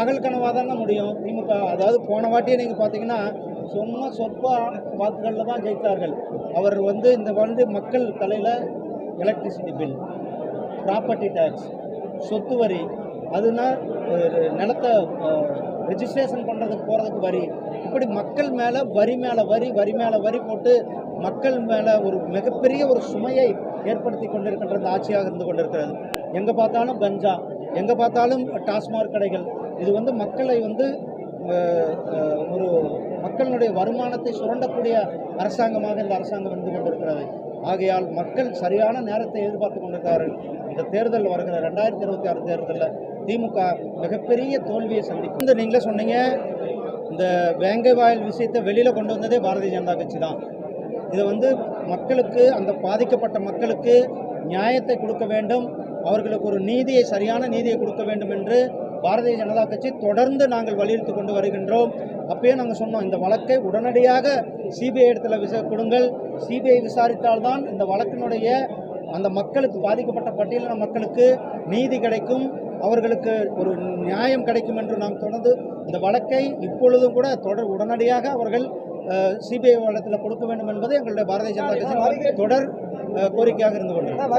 பகல் கனவாக தானே முடியும். திமுக அதாவது போன வாட்டியே நீங்கள் பார்த்தீங்கன்னா சும்மா சொற்பா வாக்குகளில் தான் ஜெயித்தார்கள். அவர் வந்து இந்த வந்து மக்கள் தலையில் எலக்ட்ரிசிட்டி பில் ப்ராப்பர்ட்டி டேக்ஸ் சொத்து வரி அதுனா ஒரு நிலத்தை ரெஜிஸ்ட்ரேஷன் பண்ணுறதுக்கு போகிறதுக்கு வரி. இப்படி மக்கள் மேலே வரி மேலே வரி வரி மேலே வரி போட்டு மக்கள் மேலே ஒரு மிகப்பெரிய ஒரு சுமையை ஏற்படுத்தி கொண்டிருக்கின்ற இந்த ஆட்சியாக இருந்து கொண்டிருக்கிறது. எங்கே பார்த்தாலும் கஞ்சா எங்கே பார்த்தாலும் டாஸ்மாக் கடைகள் இது வந்து மக்களை வந்து ஒரு மக்களுடைய வருமானத்தை சுரண்டக்கூடிய அரசாங்கமாக இந்த அரசாங்கம் இருந்து கொண்டிருக்கிறது. ஆகையால் மக்கள் சரியான நேரத்தை எதிர்பார்த்து கொண்டிருக்கிறார்கள். இந்த தேர்தல் வருகிற ரெண்டாயிரத்தி இருபத்தி ஆறு தேர்தலில் திமுக மிகப்பெரிய தோல்வியை சந்திக்கும். இந்த நீங்களே சொன்னீங்க இந்த வேங்கை வாயில் விஷயத்தை வெளியில் கொண்டு வந்ததே பாரதிய ஜனதா கட்சி தான். இதை வந்து மக்களுக்கு அந்த பாதிக்கப்பட்ட மக்களுக்கு நியாயத்தை கொடுக்க வேண்டும். அவர்களுக்கு ஒரு நீதியை சரியான நீதியை கொடுக்க வேண்டும் என்று பாரதிய ஜனதா கட்சி தொடர்ந்து நாங்கள் வலியுறுத்தி கொண்டு வருகின்றோம். அப்பயே நாங்கள் சொன்னோம் இந்த வழக்கை உடனடியாக சிபிஐ இடத்துல விசா கொடுங்கள் சிபிஐ விசாரித்தால்தான் இந்த வழக்கினுடைய அந்த மக்களுக்கு பாதிக்கப்பட்ட பட்டியலின மக்களுக்கு நீதி கிடைக்கும் அவர்களுக்கு ஒரு நியாயம் கிடைக்கும் என்று நாம் தொடர்ந்து இந்த வழக்கை இப்பொழுதும் கூட தொடர் உடனடியாக அவர்கள் சிபிஐ வழக்கில் கொடுக்க வேண்டும் என்பது எங்களுடைய பாரதிய ஜனதா கட்சி தொடர் கோரிக்கையாக இருந்து கொண்டிருக்கிறது.